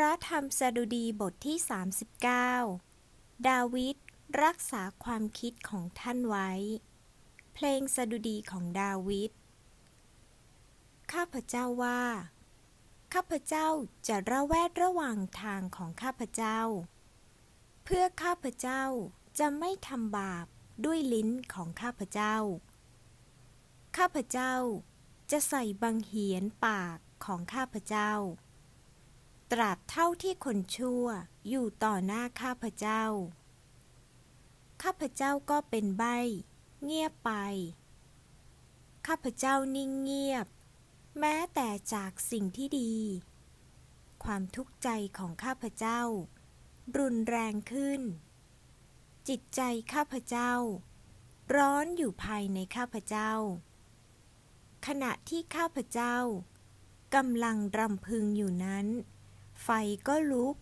ระธรรมสดุดีบทที่ 39 ดาวิดรักษาความคิดของท่านไว้ เพลงสดุดีของดาวิด ข้าพเจ้าว่า ข้าพเจ้าจะระแวดระวังทางของข้าพเจ้า เพื่อข้าพเจ้าจะไม่ทำบาปด้วยลิ้นของข้าพเจ้า ข้าพเจ้าจะใส่บังเหียนปากของข้าพเจ้า ตราบเท่าที่คนชั่วอยู่ต่อหน้าข้าพเจ้า ข้าพเจ้าก็เป็นใบ เงียบไป ข้าพเจ้านิ่งเงียบ แม้แต่จากสิ่งที่ดี ความทุกข์ใจของข้าพเจ้า รุนแรงขึ้น จิตใจข้าพเจ้า ร้อนอยู่ภายในข้าพเจ้า ขณะที่ข้าพเจ้ากำลังรำพึงอยู่นั้น ไฟก็ลุก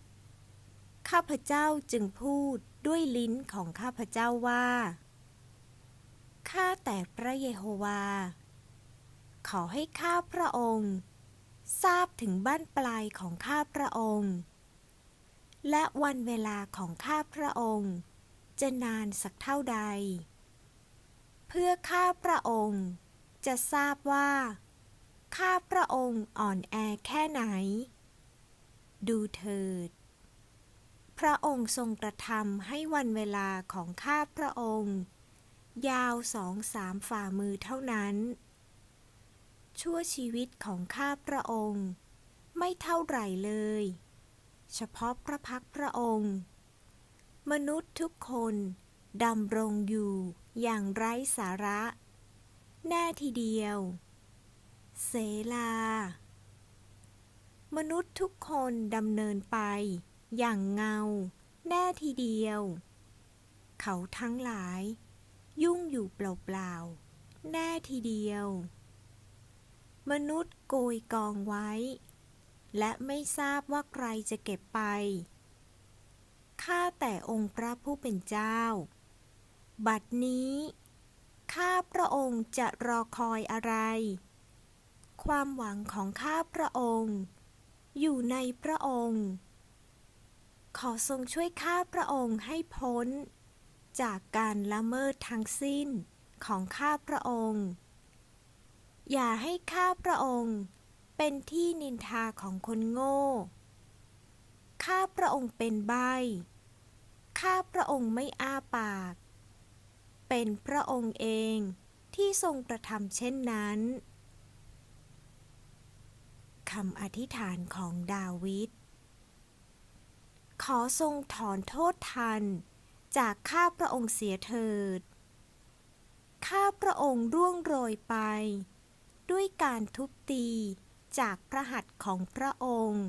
ข้าพเจ้าจึงพูดด้วยลิ้นของข้าพเจ้าว่า ข้าแต่พระเยโฮวา ขอให้ข้าพระองค์ ทราบถึงบ้านปลายของข้าพระองค์ และวันเวลาของข้าพระองค์ จะนานสักเท่าใด เพื่อข้าพระองค์จะทราบว่า ข้าพระองค์อ่อนแอแค่ไหน ดูเถิด พระองค์ทรงกระทำให้วันเวลาของข้าพระองค์ ยาวสองสามฝ่ามือเท่านั้น ชั่วชีวิตของข้าพระองค์ ไม่เท่าไหร่เลย เฉพาะพระพักพระองค์ มนุษย์ทุกคนดำรงอยู่อย่างไร้สาระ แน่ทีเดียว เสลา มนุษย์ทุกคนดำเนินไป อย่างเงา แน่ทีเดียว เขาทั้งหลาย ยุ่งอยู่เปล่าๆ แน่ทีเดียว มนุษย์โกยกองไว้ และไม่ทราบว่าใครจะเก็บไปข้าแต่องค์พระผู้เป็นเจ้า บัดนี้ ข้าพระองค์จะรอคอยอะไร ความหวังของข้าพระองค์ อยู่ในพระองค์ ขอทรงช่วยข้าพระองค์ให้พ้น จากการละเมิดทั้งสิ้นของข้าพระองค์ อย่าให้ข้าพระองค์เป็นที่นินทาของคนโง่ ข้าพระองค์เป็นใบ ข้าพระองค์ไม่อ้าปาก เป็นพระองค์เองที่ทรงกระทำเช่นนั้น คำอธิษฐานของดาวิด ขอทรงถอนโทษทัน จากข้าพระองค์เสียเถิด ข้าพระองค์ร่วงโรยไป ด้วยการทุบตีจากพระหัตถ์ของพระองค์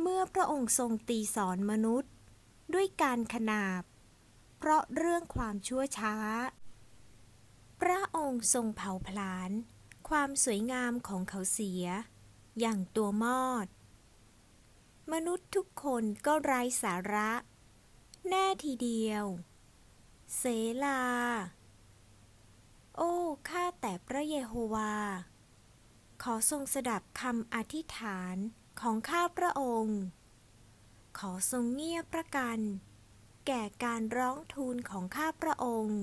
เมื่อพระองค์ทรงตีสอนมนุษย์ ด้วยการขนาบ เพราะเรื่องความชั่วช้า พระองค์ทรงเผาผลาญ ความสวยงามของเขาเสีย อย่างตัวมอด มนุษย์ทุกคนก็ไร้สาระ แน่ทีเดียว เสลา โอ้ ข้าแต่พระเยโฮวา ขอทรงสดับคำอธิษฐานของข้าพระองค์ ขอทรงเงียบพระกัน แก่การร้องทูลของข้าพระองค์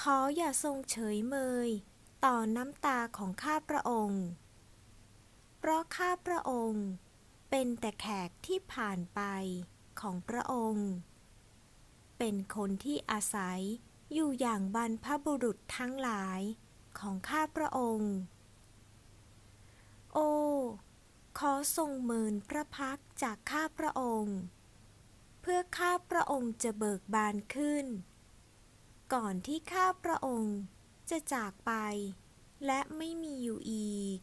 ขออย่าทรงเฉยเมย ต่อน้ำตาของข้าพระองค์ เพราะข้าพระองค์เป็นแต่แขกที่ผ่านไปของพระองค์ เป็นคนที่อาศัยอยู่อย่างบรรพบุรุษทั้งหลายของข้าพระองค์ โอ้ ขอทรงเมินพระพักจากข้าพระองค์ เพื่อข้าพระองค์จะเบิกบานขึ้น ก่อนที่ข้าพระองค์ จะจากไป และไม่มีอยู่อีก